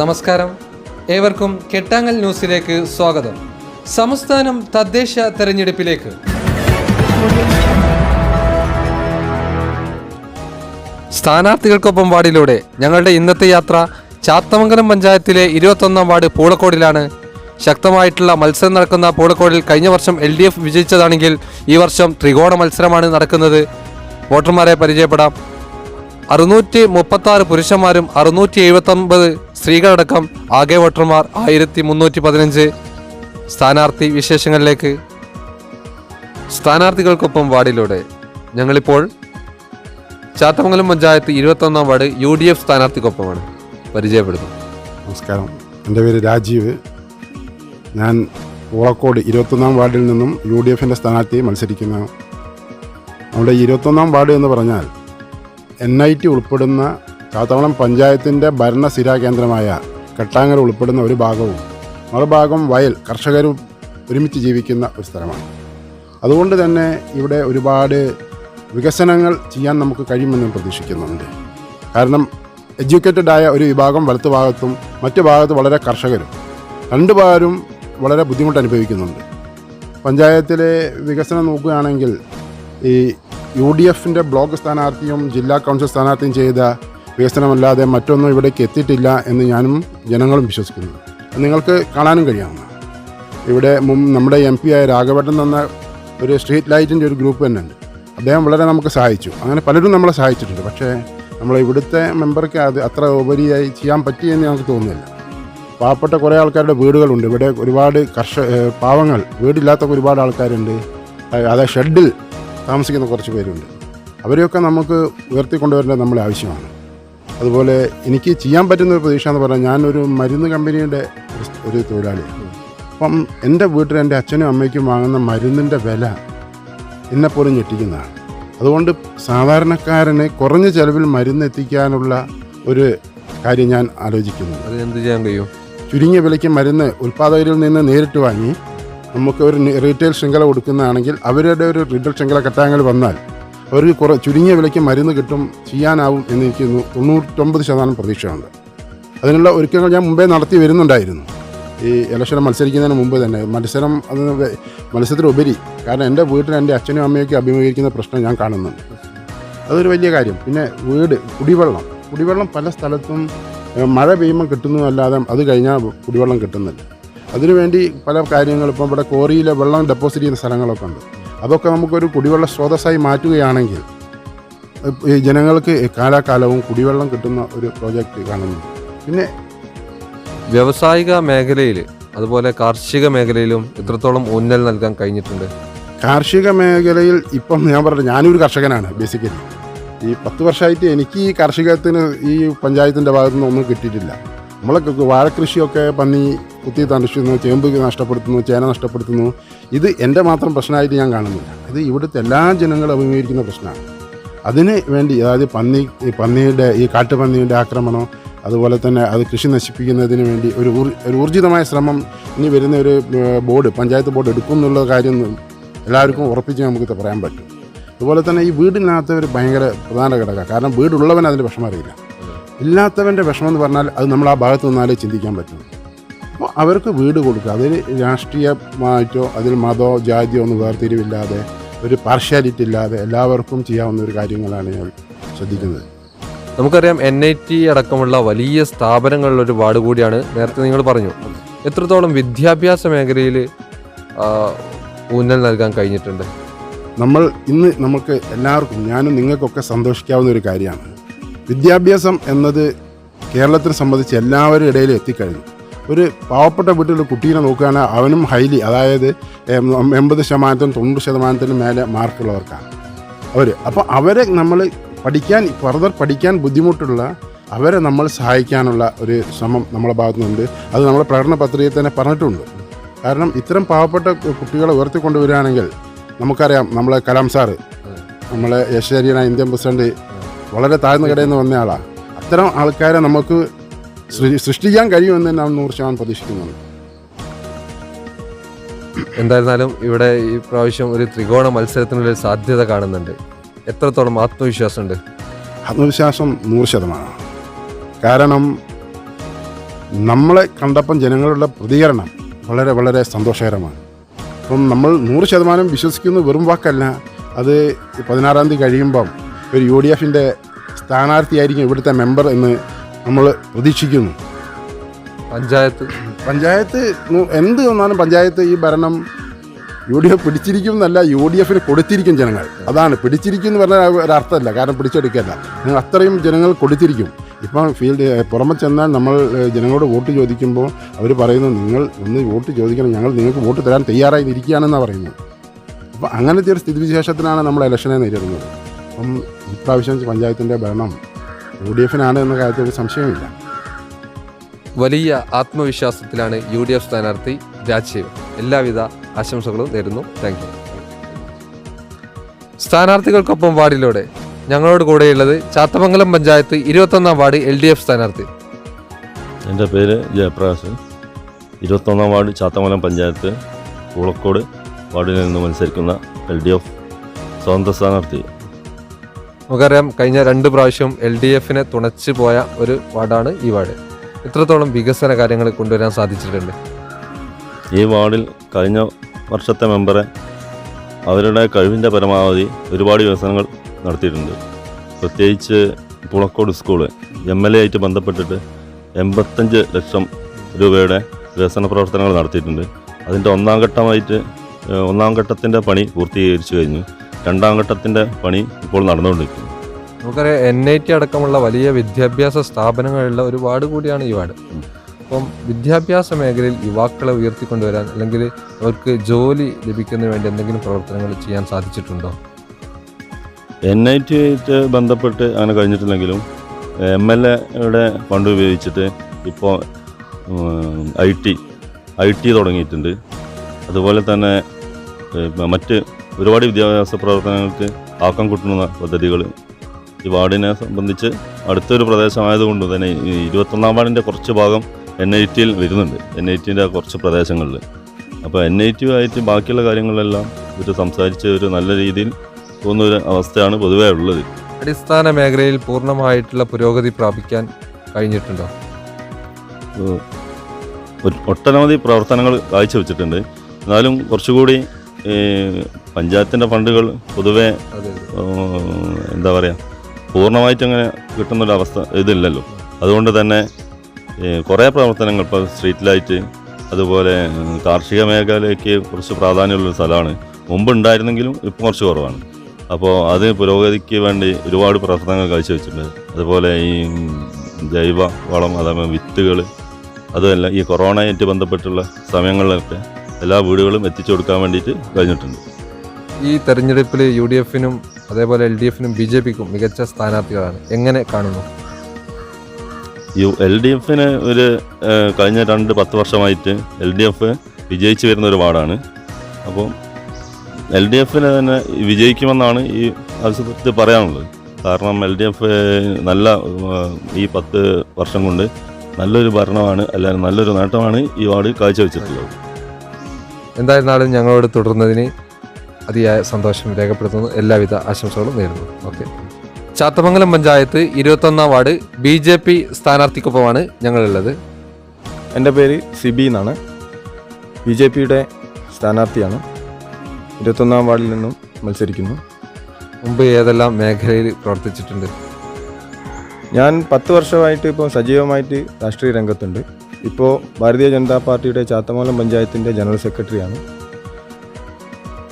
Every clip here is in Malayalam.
നമസ്കാരം. ഏവർക്കും കെട്ടാങ്ങൽ ന്യൂസിലേക്ക് സ്വാഗതം. സംസ്ഥാനം തദ്ദേശ തെരഞ്ഞെടുപ്പിലേക്ക്. സ്ഥാനാർത്ഥികൾക്കൊപ്പം വാർഡിലൂടെ ഞങ്ങളുടെ ഇന്നത്തെ യാത്ര ചാത്തമംഗലം പഞ്ചായത്തിലെ ഇരുപത്തൊന്നാം വാർഡ് പൂളക്കോടിലാണ്. ശക്തമായിട്ടുള്ള മത്സരം നടക്കുന്ന പൂളക്കോടിൽ കഴിഞ്ഞ വർഷം എൽ ഡി എഫ് വിജയിച്ചതാണെങ്കിൽ ഈ വർഷം ത്രികോണ മത്സരമാണ് നടക്കുന്നത്. വോട്ടർമാരെ പരിചയപ്പെടാം. അറുന്നൂറ്റി മുപ്പത്തി ആറ് പുരുഷന്മാരും അറുന്നൂറ്റി എഴുപത്തി ഒമ്പത് സ്ത്രീകളടക്കം ആകെ വോട്ടർമാർ ആയിരത്തി മുന്നൂറ്റി പതിനഞ്ച് സ്ഥാനാർത്ഥി വിശേഷങ്ങളിലേക്ക്. സ്ഥാനാർത്ഥികൾക്കൊപ്പം വാർഡിലൂടെ. ഞങ്ങളിപ്പോൾ ചാത്തമംഗലം പഞ്ചായത്ത് ഇരുപത്തൊന്നാം വാർഡ് യു ഡി എഫ് സ്ഥാനാർത്ഥിക്കൊപ്പമാണ്. പരിചയപ്പെടുന്നു. നമസ്കാരം. എന്റെ പേര് രാജീവ്. ഞാൻ ഓളക്കോട് ഇരുപത്തൊന്നാം വാർഡിൽ നിന്നും യു ഡി എഫിന്റെ സ്ഥാനാർത്ഥിയെ മത്സരിക്കുന്ന നമ്മുടെ ഇരുപത്തൊന്നാം വാർഡ് എന്ന് പറഞ്ഞാൽ എൻ ഐ ടി ഉൾപ്പെടുന്ന ചാത്തവളം പഞ്ചായത്തിന്റെ ഭരണസ്ഥിരാ കേന്ദ്രമായ കെട്ടാങ്ങൽ ഉൾപ്പെടുന്ന ഒരു ഭാഗവും മറുഭാഗം വയൽ കർഷകരും ഒരുമിച്ച് ജീവിക്കുന്ന ഒരു സ്ഥലമാണ്. അതുകൊണ്ട് തന്നെ ഇവിടെ ഒരുപാട് വികസനങ്ങൾ ചെയ്യാൻ നമുക്ക് കഴിയുമെന്ന് പ്രതീക്ഷിക്കുന്നുണ്ട്. കാരണം എഡ്യൂക്കേറ്റഡ് ആയ ഒരു വിഭാഗം വലത്ത് ഭാഗത്തും മറ്റു ഭാഗത്ത് വളരെ കർഷകരും രണ്ട് ഭാഗരും വളരെ ബുദ്ധിമുട്ട് അനുഭവിക്കുന്നുണ്ട്. പഞ്ചായത്തിലെ വികസനം നോക്കുകയാണെങ്കിൽ ഈ യു ഡി എഫിന്റെ ബ്ലോക്ക് സ്ഥാനാർത്ഥിയും ജില്ലാ കൗൺസിൽ സ്ഥാനാർത്ഥിയും ചെയ്ത വികസനമല്ലാതെ മറ്റൊന്നും ഇവിടേക്ക് എത്തിയിട്ടില്ല എന്ന് ഞാനും ജനങ്ങളും വിശ്വസിക്കുന്നു നിങ്ങൾക്ക് കാണാനും കഴിയാവുന്ന ഇവിടെ നമ്മുടെ എം പി ആയ രാഘവട്ടൻ എന്ന ഒരു സ്ട്രീറ്റ് ലൈറ്റിന്റെ ഒരു ഗ്രൂപ്പ് തന്നെ ഉണ്ട്. അദ്ദേഹം വളരെ നമുക്ക് സഹായിച്ചു. അങ്ങനെ പലരും നമ്മളെ സഹായിച്ചിട്ടുണ്ട്. പക്ഷേ നമ്മൾ ഇവിടുത്തെ മെമ്പർക്ക് അത് അത്ര ഉപരിയായി ചെയ്യാൻ പറ്റിയെന്ന് ഞങ്ങൾക്ക് തോന്നുന്നില്ല. പാവപ്പെട്ട കുറേ ആൾക്കാരുടെ വീടുകളുണ്ട്. ഇവിടെ ഒരുപാട് കർഷക പാവങ്ങൾ വീടില്ലാത്ത ഒരുപാട് ആൾക്കാരുണ്ട്. അതായത് ഷെഡിൽ താമസിക്കുന്ന കുറച്ച് പേരുണ്ട്. അവരെയൊക്കെ നമുക്ക് ഉയർത്തിക്കൊണ്ടുവരേണ്ടത് നമ്മളെ ആവശ്യമാണ്. അതുപോലെ എനിക്ക് ചെയ്യാൻ പറ്റുന്ന ഒരു പ്രതീക്ഷ എന്ന് പറഞ്ഞാൽ ഞാനൊരു മരുന്ന് കമ്പനിയുടെ ഒരു- ഒരു തൊഴിലാളിയാണ് അപ്പം എന്റെ വീട്ടിൽ എന്റെ അച്ഛനും അമ്മയ്ക്കും വാങ്ങുന്ന മരുന്നിന്റെ വില എന്നെപ്പോലും ഞെട്ടിക്കുന്നതാണ്. അതുകൊണ്ട് സാധാരണക്കാരനെ കുറഞ്ഞ ചിലവിൽ മരുന്ന് എത്തിക്കാനുള്ള ഒരു കാര്യം ഞാൻ ആലോചിക്കുന്നു. അത് എന്ത് ചെയ്യാൻ കഴിയും? ചുരുങ്ങിയ വിലയ്ക്ക് മരുന്ന് ഉൽപ്പാദകരിൽ നിന്ന് നേരിട്ട് വാങ്ങി നമുക്ക് ഒരു റീറ്റെയിൽ ശൃംഖല കൊടുക്കുന്നതാണെങ്കിൽ അവരുടെ ഒരു റീറ്റെയിൽ ശൃംഖല കെട്ടാങ്ങൾ വന്നാൽ അവർക്ക് കുറെ ചുരുങ്ങിയ വിലയ്ക്ക് മരുന്ന് കിട്ടും ചെയ്യാനാവും എന്ന് എനിക്ക് തൊണ്ണൂറ്റൊമ്പത് ശതമാനം പ്രതീക്ഷയുണ്ട്. അതിനുള്ള ഒരുക്കങ്ങൾ ഞാൻ മുമ്പേ നടത്തി വരുന്നുണ്ടായിരുന്നു. ഈ ഇലക്ഷൻ മത്സരിക്കുന്നതിന് മുമ്പ് തന്നെ. മത്സരം അത് മത്സരത്തിലുപരി കാരണം എന്റെ വീട്ടിൽ എന്റെ അച്ഛനും അമ്മയൊക്കെ അഭിമുഖീകരിക്കുന്ന പ്രശ്നം ഞാൻ കാണുന്നുണ്ട്. അതൊരു വലിയ കാര്യം. പിന്നെ വീട് കുടിവെള്ളം. കുടിവെള്ളം പല സ്ഥലത്തും മഴ പെയ്യുമ്പോൾ കിട്ടുന്നു അല്ലാതെ അത് കഴിഞ്ഞാൽ കുടിവെള്ളം കിട്ടുന്നില്ല. അതിനുവേണ്ടി പല കാര്യങ്ങളും ഇപ്പം ഇവിടെ കോറിയിലെ വെള്ളം ഡെപ്പോസിറ്റ് ചെയ്യുന്ന സ്ഥലങ്ങളൊക്കെ ഉണ്ട്. അതൊക്കെ നമുക്കൊരു കുടിവെള്ള സ്രോതസ്സായി മാറ്റുകയാണെങ്കിൽ ജനങ്ങൾക്ക് കാലാകാലവും കുടിവെള്ളം കിട്ടുന്ന ഒരു പ്രോജക്റ്റ് കാണുന്നു. പിന്നെ വ്യവസായിക മേഖലയിൽ അതുപോലെ കാർഷിക മേഖലയിലും ഇത്രത്തോളം ഊന്നൽ നൽകാൻ കഴിഞ്ഞിട്ടുണ്ട്? കാർഷിക മേഖലയിൽ ഇപ്പം ഞാൻ പറഞ്ഞു ഞാനൊരു കർഷകനാണ് ബേസിക്കലി ഈ പത്ത് വർഷമായിട്ട് എനിക്ക് ഈ കാർഷികത്തിന് ഈ പഞ്ചായത്തിന്റെ ഭാഗത്തുനിന്ന് ഒന്നും കിട്ടിയിട്ടില്ല. നമ്മളൊക്കെ വാഴക്കൃഷിയൊക്കെ പന്നി കുത്തി തണ്ടിക്കുന്നു ചേമ്പ് നഷ്ടപ്പെടുത്തുന്നു ചേന നഷ്ടപ്പെടുത്തുന്നു. ഇത് എന്റെ മാത്രം പ്രശ്നമായിട്ട് ഞാൻ കാണുന്നില്ല. ഇത് ഇവിടുത്തെ എല്ലാ ജനങ്ങളും അഭിമുഖീകരിക്കുന്ന പ്രശ്നമാണ്. അതിന് വേണ്ടി അതായത് പന്നി ഈ പന്നിയുടെ ഈ കാട്ടുപന്നിയുടെ ആക്രമണം അതുപോലെ തന്നെ അത് കൃഷി നശിപ്പിക്കുന്നതിന് വേണ്ടി ഒരു ഒരു ഊർജിതമായ ശ്രമം ഇനി വരുന്ന ഒരു ബോർഡ് പഞ്ചായത്ത് ബോർഡ് എടുക്കും എന്നുള്ള കാര്യം എല്ലാവർക്കും ഉറപ്പിച്ച് നമുക്ക് പറയാൻ പറ്റും. അതുപോലെ തന്നെ ഈ വീടിനകത്ത് ഒരു ഭയങ്കര പ്രധാന ഘടകമാണ്. കാരണം വീടുള്ളവൻ അതിന്റെ വിഷമം അറിയില്ല ഇല്ലാത്തവന്റെ വിഷമം എന്ന് പറഞ്ഞാൽ അത് നമ്മൾ ആ ഭാഗത്ത് നിന്നാലേ ചിന്തിക്കാൻ പറ്റും. അപ്പോൾ അവർക്ക് വീട് കൊടുക്കുക. അതിൽ രാഷ്ട്രീയമായിട്ടോ അതിൽ മതമോ ജാതിയോ ഒന്നും വേർതിരിവില്ലാതെ ഒരു പാർഷ്യാലിറ്റി ഇല്ലാതെ എല്ലാവർക്കും ചെയ്യാവുന്ന ഒരു കാര്യങ്ങളാണ് ഞാൻ ശ്രദ്ധിക്കുന്നത്. നമുക്കറിയാം എൻ ഐ ടി അടക്കമുള്ള വലിയ സ്ഥാപനങ്ങളിൽ ഒരു വാർഡ് കൂടിയാണ് നേരത്തെ നിങ്ങൾ പറഞ്ഞു. എത്രത്തോളം വിദ്യാഭ്യാസ മേഖലയിൽ ഊന്നൽ നൽകാൻ കഴിഞ്ഞിട്ടുണ്ട്? നമ്മൾ ഇന്ന് നമുക്ക് എല്ലാവർക്കും ഞാനും നിങ്ങൾക്കൊക്കെ സന്തോഷിക്കാവുന്ന ഒരു കാര്യമാണ്. വിദ്യാഭ്യാസം എന്നത് കേരളത്തിനെ സംബന്ധിച്ച് എല്ലാവരും ഇടയിൽ എത്തിക്കഴിഞ്ഞു. ഒരു പാവപ്പെട്ട വീട്ടിലുള്ള കുട്ടീനെ നോക്കുകയാണെങ്കിൽ അവനും ഹൈലി അതായത് എൺപത് ശതമാനത്തിനും തൊണ്ണൂറ് ശതമാനത്തിനും മേലെ മാർക്കുള്ളവർക്കാണ്. അവർ അപ്പോൾ അവരെ നമ്മൾ പഠിക്കാൻ ഫർദർ പഠിക്കാൻ ബുദ്ധിമുട്ടുള്ള അവരെ നമ്മൾ സഹായിക്കാനുള്ള ഒരു ശ്രമം നമ്മളെ ഭാഗത്തുനിന്നുണ്ട്. അത് നമ്മുടെ പ്രകടന പത്രികയിൽ തന്നെ പറഞ്ഞിട്ടുണ്ട്. കാരണം ഇത്തരം പാവപ്പെട്ട കുട്ടികളെ ഉയർത്തിക്കൊണ്ടുവരികയാണെങ്കിൽ നമുക്കറിയാം നമ്മളെ കലാം സാറ് നമ്മളെ യശരീന ഇന്ത്യൻ പ്രസിഡന്റ് വളരെ താഴ്ന്ന കടയിൽ നിന്ന് വന്ന ആളാണ് അത്തരം ആൾക്കാരെ നമുക്ക് സൃഷ്ടിക്കാൻ കഴിയുമെന്ന് ഞാൻ നൂറ് ശതമാനം പ്രതീക്ഷിക്കുന്നുണ്ട് എന്തായിരുന്നാലും ഇവിടെ ഈ പ്രാവശ്യം ഒരു ത്രികോണ മത്സരത്തിനുള്ള സാധ്യത കാണുന്നുണ്ട്. എത്രത്തോളം ആത്മവിശ്വാസമുണ്ട്? ആത്മവിശ്വാസം നൂറ് ശതമാനമാണ്. കാരണം നമ്മളെ കണ്ടപ്പം ജനങ്ങളുടെ പ്രതികരണം വളരെ വളരെ സന്തോഷകരമാണ്. അപ്പം നമ്മൾ നൂറ് ശതമാനം വിശ്വസിക്കുന്ന വെറും വാക്കല്ല. അത് പതിനാറാം തീയതി കഴിയുമ്പം ഒരു യു ഡി എഫിന്റെ സ്ഥാനാർത്ഥിയായിരിക്കും ഇവിടുത്തെ മെമ്പർ എന്ന് നമ്മൾ പ്രതീക്ഷിക്കുന്നു. പഞ്ചായത്ത്. പഞ്ചായത്ത് എന്ത് വന്നാലും പഞ്ചായത്ത് ഈ ഭരണം യു ഡി എഫ് പിടിച്ചിരിക്കും എന്നല്ല യു ഡി എഫിന് കൊടുത്തിരിക്കും ജനങ്ങൾ. അതാണ് പിടിച്ചിരിക്കും എന്ന് പറഞ്ഞാൽ ഒരർത്ഥമല്ല കാരണം പിടിച്ചെടുക്കല്ല നിങ്ങൾ അത്രയും ജനങ്ങൾ കൊടുത്തിരിക്കും. ഇപ്പം ഫീൽഡ് പുറമെ ചെന്നാൽ നമ്മൾ ജനങ്ങളോട് വോട്ട് ചോദിക്കുമ്പോൾ അവർ പറയുന്നു നിങ്ങൾ ഒന്ന് വോട്ട് ചോദിക്കണം ഞങ്ങൾ നിങ്ങൾക്ക് വോട്ട് തരാൻ തയ്യാറായി ഇരിക്കുകയാണെന്നാണ് പറയുന്നത്. അപ്പോൾ അങ്ങനത്തെ ഒരു സ്ഥിതിവിശേഷത്തിനാണ് നമ്മൾ ഇലക്ഷനെ നേരിടുന്നത്. അപ്പം ഇപ്രാവശ്യം പഞ്ചായത്തിന്റെ ഭരണം യു ഡി എഫിനാണ് എന്ന കാര്യത്തിൽ ഒരു സംശയമില്ല വലിയ ആത്മവിശ്വാസത്തിലാണ് യു ഡി എഫ് സ്ഥാനാർത്ഥി രാജീവ്. എല്ലാവിധ ആശംസകളും നേരുന്നു. Thank you. സ്ഥാനാർത്ഥികൾക്കൊപ്പം വാർഡിലൂടെ ഞങ്ങളോട് കൂടെയുള്ളത് ചാത്തമംഗലം പഞ്ചായത്ത് ഇരുപത്തൊന്നാം വാർഡ് എൽ ഡി എഫ് സ്ഥാനാർത്ഥി. എന്റെ പേര് ജയപ്രകാശ്. ഇരുപത്തൊന്നാം വാർഡ് ചാത്തമംഗലം പഞ്ചായത്ത് പൂളക്കോട് വാർഡിൽ നിന്ന് മത്സരിക്കുന്ന എൽ ഡി എഫ് സ്വതന്ത്ര സ്ഥാനാർത്ഥി. നമുക്കറിയാം കഴിഞ്ഞ രണ്ട് പ്രാവശ്യം എൽ ഡി എഫിനെ തുണച്ചു പോയ ഒരു വാർഡാണ് ഈ വാർഡ്. ഇത്രത്തോളം വികസന കാര്യങ്ങൾ കൊണ്ടുവരാൻ സാധിച്ചിട്ടുണ്ട്? ഈ വാർഡിൽ കഴിഞ്ഞ വർഷത്തെ മെമ്പറെ അവരുടെ കഴിവിന്റെ പരമാവധി ഒരുപാട് വികസനങ്ങൾ നടത്തിയിട്ടുണ്ട്. പ്രത്യേകിച്ച് Pulakkode school M L A ആയിട്ട് ബന്ധപ്പെട്ടിട്ട് എൺപത്തഞ്ച് ലക്ഷം രൂപയുടെ വികസന പ്രവർത്തനങ്ങൾ നടത്തിയിട്ടുണ്ട്. അതിന്റെ ഒന്നാം ഘട്ടമായിട്ട് ഒന്നാം ഘട്ടത്തിന്റെ പണി പൂർത്തീകരിച്ചു കഴിഞ്ഞു. രണ്ടാം ഘട്ടത്തിന്റെ പണി ഇപ്പോൾ നടന്നുകൊണ്ടിരിക്കുന്നു. നമുക്കറിയാം എൻ ഐ ടി അടക്കമുള്ള വലിയ വിദ്യാഭ്യാസ സ്ഥാപനങ്ങളുള്ള ഒരു വാർഡ് കൂടിയാണ് ഈ വാർഡ്. അപ്പം വിദ്യാഭ്യാസ മേഖലയിൽ യുവാക്കളെ ഉയർത്തിക്കൊണ്ടുവരാൻ അല്ലെങ്കിൽ അവർക്ക് ജോലി ലഭിക്കുന്നതിന് വേണ്ടി എന്തെങ്കിലും പ്രവർത്തനങ്ങൾ ചെയ്യാൻ സാധിച്ചിട്ടുണ്ടോ? എൻ ഐ ടി ആയിട്ട് ബന്ധപ്പെട്ട് അങ്ങനെ കഴിഞ്ഞിട്ടില്ലെങ്കിലും എം എൽ എയുടെ ഫണ്ട് ഉപയോഗിച്ചിട്ട് ഇപ്പോൾ ഐ ടി ഐ ടി തുടങ്ങിയിട്ടുണ്ട്. അതുപോലെ തന്നെ മറ്റ് ഒരുപാട് വിദ്യാഭ്യാസ പ്രവർത്തനങ്ങൾക്ക് ആക്കം കൂട്ടുന്ന പദ്ധതികൾ. ഈ വാർഡിനെ സംബന്ധിച്ച് അടുത്തൊരു പ്രദേശമായതുകൊണ്ട് തന്നെ ഈ ഇരുപത്തൊന്നാം വാർഡിന്റെ കുറച്ച് ഭാഗം എൻ ഐ ടിയിൽ വരുന്നുണ്ട്. എൻ ഐ ടിന്റെ കുറച്ച് പ്രദേശങ്ങളിൽ. അപ്പോൾ എൻ ഐ ടി ആയിട്ട് ബാക്കിയുള്ള കാര്യങ്ങളെല്ലാം ഇവർ സംസാരിച്ച് ഒരു നല്ല രീതിയിൽ പോകുന്ന ഒരു അവസ്ഥയാണ് പൊതുവേ ഉള്ളത്. അടിസ്ഥാന മേഖലയിൽ പൂർണമായിട്ടുള്ള പുരോഗതി പ്രാപിക്കാൻ കഴിഞ്ഞിട്ടുണ്ടോ? ഒട്ടനവധി പ്രവർത്തനങ്ങൾ കാഴ്ചവെച്ചിട്ടുണ്ട്. എന്നാലും കുറച്ചുകൂടി ഏഹ് പഞ്ചായത്തിന്റെ ഫണ്ടുകൾ പൊതുവെ എന്താ പറയുക പൂർണമായിട്ട് അങ്ങനെ കിട്ടുന്നൊരവസ്ഥ ഇതില്ലല്ലോ. അതുകൊണ്ട് തന്നെ കുറേ പ്രവർത്തനങ്ങൾ ഇപ്പോൾ സ്ട്രീറ്റ് ലൈറ്റ് അതുപോലെ കാർഷിക മേഖലയ്ക്ക് കുറച്ച് പ്രാധാന്യമുള്ളൊരു സ്ഥലമാണ്. മുമ്പ് ഉണ്ടായിരുന്നെങ്കിലും ഇപ്പോൾ കുറച്ച് കുറവാണ്. അപ്പോൾ അത് പുരോഗതിക്ക് വേണ്ടി ഒരുപാട് പ്രവർത്തനങ്ങൾ കാഴ്ചവെച്ചിട്ടുണ്ട് അതുപോലെ ഈ ജൈവ വളം അതേപോലെ വിത്തുകൾ അതുമല്ല ഈ കൊറോണയായിട്ട് ബന്ധപ്പെട്ടുള്ള സമയങ്ങളിലൊക്കെ എല്ലാ വീടുകളും എത്തിച്ചു കൊടുക്കാൻ വേണ്ടിയിട്ട് കഴിഞ്ഞിട്ടുണ്ട്. ഈ തെരഞ്ഞെടുപ്പിൽ യു ഡി എഫിനും അതേപോലെ എൽ ഡി എഫിനും ബി ജെ പിക്കും മികച്ച സ്ഥാനാർത്ഥികളാണ്. എങ്ങനെ കാണുന്നു? യു എൽ ഡി എഫിന് ഒരു കഴിഞ്ഞ രണ്ട് പത്ത് വർഷമായിട്ട് എൽ ഡി എഫ് വിജയിച്ചു വരുന്ന ഒരു വാർഡാണ്. അപ്പോൾ എൽ ഡി എഫിന് തന്നെ വിജയിക്കുമെന്നാണ് ഈ ആവശ്യത്തിൽ പറയാനുള്ളത്. കാരണം എൽ ഡി എഫ് നല്ല ഈ പത്ത് വർഷം കൊണ്ട് നല്ലൊരു ഭരണമാണ് അല്ലെങ്കിൽ നല്ലൊരു നേട്ടമാണ് ഈ വാർഡ് കാഴ്ചവെച്ചിട്ടുള്ളത്. എന്തായിരുന്നാലും ഞങ്ങളോട് തുടർന്നതിന് അതിയായ സന്തോഷം രേഖപ്പെടുത്തുന്നു. എല്ലാവിധ ആശംസകളും നേരുന്നു. ഓക്കെ. ചാത്തമംഗലം പഞ്ചായത്ത് ഇരുപത്തൊന്നാം വാർഡ് ബി ജെ പി സ്ഥാനാർത്ഥിക്കൊപ്പമാണ് ഞങ്ങളുള്ളത്. എന്റെ പേര് സിബി എന്നാണ്. ബി ജെ പിയുടെ സ്ഥാനാർത്ഥിയാണ്. ഇരുപത്തൊന്നാം വാർഡിൽ നിന്നും മത്സരിക്കുന്നു. മുമ്പ് ഏതെല്ലാം മേഖലയിൽ പ്രവർത്തിച്ചിട്ടുണ്ട്? ഞാൻ പത്ത് വർഷമായിട്ട് ഇപ്പോൾ സജീവമായിട്ട് രാഷ്ട്രീയ രംഗത്തുണ്ട്. ഇപ്പോൾ ഭാരതീയ ജനതാ പാർട്ടിയുടെ ചാത്തമംഗലം പഞ്ചായത്തിന്റെ ജനറൽ സെക്രട്ടറിയാണ്.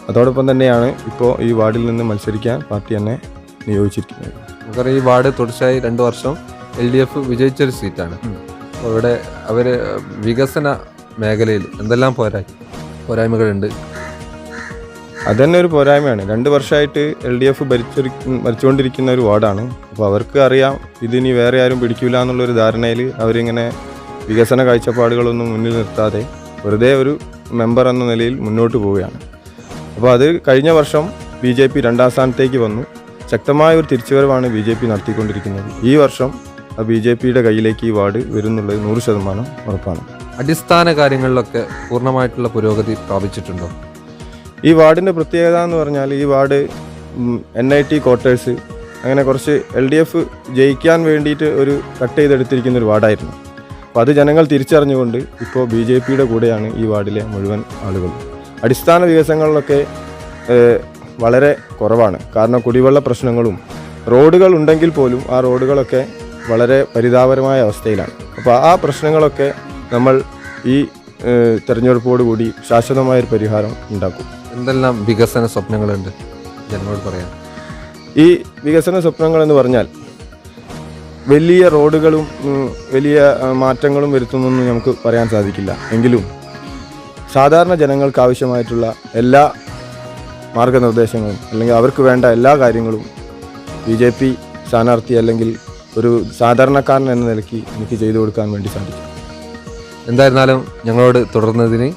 അതോടൊപ്പം തന്നെയാണ് ഇപ്പോൾ ഈ വാർഡിൽ നിന്ന് മത്സരിക്കാൻ പാർട്ടി എന്നെ നിയോഗിച്ചിരിക്കുന്നത്. നമുക്കറിയാം ഈ വാർഡ് തുടർച്ചയായി രണ്ട് വർഷം എൽ ഡി എഫ് വിജയിച്ചൊരു സീറ്റാണ്. അപ്പോൾ ഇവിടെ അവർ വികസന മേഖലയിൽ എന്തെല്ലാം പോരാ പോരായ്മകളുണ്ട്? അതന്നെ ഒരു പോരായ്മയാണ്. രണ്ട് വർഷമായിട്ട് എൽ ഡി എഫ് ഭരിച്ചൊരു ഭരിച്ചുകൊണ്ടിരിക്കുന്ന ഒരു വാർഡാണ്. അപ്പോൾ അവർക്ക് അറിയാം ഇതിനി വേറെ ആരും പിടിക്കില്ല എന്നുള്ളൊരു ധാരണയിൽ അവരിങ്ങനെ വികസന കാഴ്ചപ്പാടുകളൊന്നും മുന്നിൽ നിർത്താതെ വെറുതെ ഒരു മെമ്പർ എന്ന നിലയിൽ മുന്നോട്ട് പോവുകയാണ്. അപ്പോൾ അത് കഴിഞ്ഞ വർഷം ബി ജെ പി രണ്ടാം സ്ഥാനത്തേക്ക് വന്നു. ശക്തമായ ഒരു തിരിച്ചുവരവാണ് ബി ജെ പി നടത്തിക്കൊണ്ടിരിക്കുന്നത്. ഈ വർഷം ആ ബി ജെ പിയുടെ കയ്യിലേക്ക് ഈ വാർഡ് വരുന്നുള്ളത് നൂറ് ശതമാനം ഉറപ്പാണ്. അടിസ്ഥാന കാര്യങ്ങളിലൊക്കെ പൂർണമായിട്ടുള്ള പുരോഗതി പ്രാപിച്ചിട്ടുണ്ടോ? ഈ വാർഡിന്റെ പ്രത്യേകത എന്ന് പറഞ്ഞാൽ ഈ ward N I T quarters അങ്ങനെ കുറച്ച് എൽ ഡി എഫ് ജയിക്കാൻ വേണ്ടിയിട്ട് ഒരു കട്ട് ചെയ്തെടുത്തിരിക്കുന്ന ഒരു വാർഡായിരുന്നു. അപ്പോൾ അത് ജനങ്ങൾ തിരിച്ചറിഞ്ഞുകൊണ്ട് ഇപ്പോൾ ബി ജെ പിയുടെ കൂടെയാണ് ഈ വാർഡിലെ മുഴുവൻ ആളുകൾ അടിസ്ഥാന വികസനങ്ങളിലൊക്കെ വളരെ കുറവാണ്. കാരണം കുടിവെള്ള പ്രശ്നങ്ങളും റോഡുകൾ ഉണ്ടെങ്കിൽ പോലും ആ റോഡുകളൊക്കെ വളരെ പരിതാപകരമായ അവസ്ഥയിലാണ്. അപ്പോൾ ആ പ്രശ്നങ്ങളൊക്കെ നമ്മൾ ഈ തെരഞ്ഞെടുപ്പോടുകൂടി ശാശ്വതമായൊരു പരിഹാരം ഉണ്ടാക്കും. എന്തെല്ലാം വികസന സ്വപ്നങ്ങളുണ്ട്? ജനങ്ങളോട് പറയാൻ. ഈ വികസന സ്വപ്നങ്ങൾ എന്ന് പറഞ്ഞാൽ വലിയ റോഡുകളും വലിയ മാറ്റങ്ങളും വരുത്തുന്നൊന്നും നമുക്ക് പറയാൻ സാധിക്കില്ല. എങ്കിലും സാധാരണ ജനങ്ങൾക്ക് ആവശ്യമായിട്ടുള്ള എല്ലാ മാർഗനിർദ്ദേശങ്ങളും അല്ലെങ്കിൽ അവർക്ക് വേണ്ട എല്ലാ കാര്യങ്ങളും ബി ജെ പി സ്ഥാനാർത്ഥി അല്ലെങ്കിൽ ഒരു സാധാരണക്കാരൻ എന്ന നിലയ്ക്ക് എനിക്ക് ചെയ്തു കൊടുക്കാൻ വേണ്ടി സാധിക്കും. എന്തായിരുന്നാലും ഞങ്ങളോട് തുടർന്നതിന്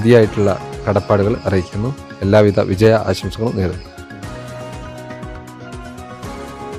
അതിയായിട്ടുള്ള കടപ്പാടുകൾ അറിയിക്കുന്നു. എല്ലാവിധ വിജയ ആശംസകളും നേരുന്നു.